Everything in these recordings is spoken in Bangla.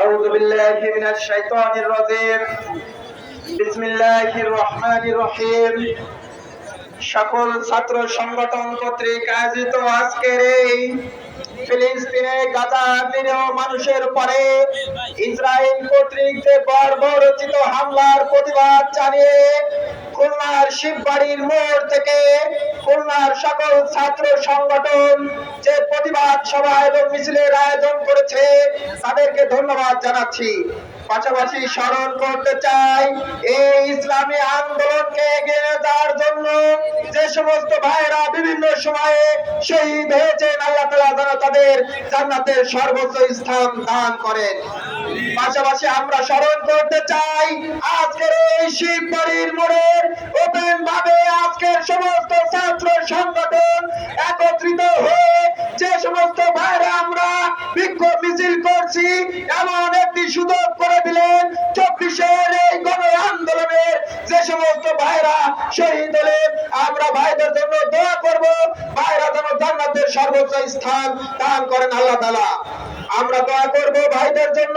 أعوذ بالله من الشيطان الرجيم. بسم الله الرحمن الرحيم. সকল ছাত্র সংগঠন কর্তৃক আয়োজিত আজকের এই মোড় থেকে খুলনার সকল ছাত্র সংগঠন যে প্রতিবাদ সভা এবং মিছিলের আয়োজন করেছে, তাদেরকে ধন্যবাদ জানাচ্ছি। পাশাপাশি স্মরণ করতে চাই, এই ইসলামী আন্দোলনকে এগিয়ে যাওয়ার জন্য যে সমস্ত ভাইরা বিভিন্ন সময়ে শহীদ হয়েছেন, আল্লাহ তাআলা যেন তাদের জান্নাতের সর্বোচ্চ স্থান দান করেন। পাশাপাশি আমরা স্মরণ করতে চাই, আজকের এই শিববাড়ির মোড়ের ওপেন ভাবে আজকের সমস্ত ছাত্র সংগঠন সমস্ত ভাইরা শহীদ হলেন আমরা ভাইদের জন্য দোয়া করব। ভাইরা যেন জান্নাতের সর্বোচ্চ স্থান দান করেন আল্লাহ তাআলা। আমরা দোয়া করব ভাইদের জন্য।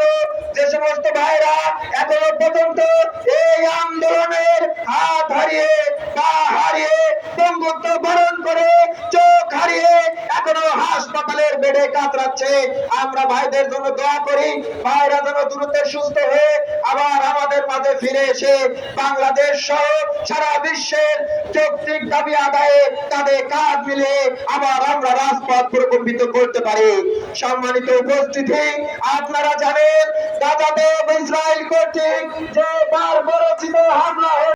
যে সমস্ত ভাইরা এখনও পর্যন্ত এই আন্দোলনের হাত হারিয়ে, পা হারিয়ে, বঙ্গত্ব বরণ করে চোখ হারিয়ে এখনও হাসপাতালের বেডে কাতরাচ্ছে। আমরা ভাইদের জন্য দোয়া করি। ভাইরা যেন দ্রুত সুস্থ হয়ে আবার মাঝে ফিরে এসে বাংলাদেশ সহ সারা বিশ্বের যৌক্তিক দাবি আদায়ে তাদের কাজ মিলে আবার আমরা রাজপথ প্রকম্পিত করতে পারি। সম্মানিত উপস্থিতি, আপনারা জানেন গাজাতে ইসরায়েল কর্তৃক যে বারবরচিত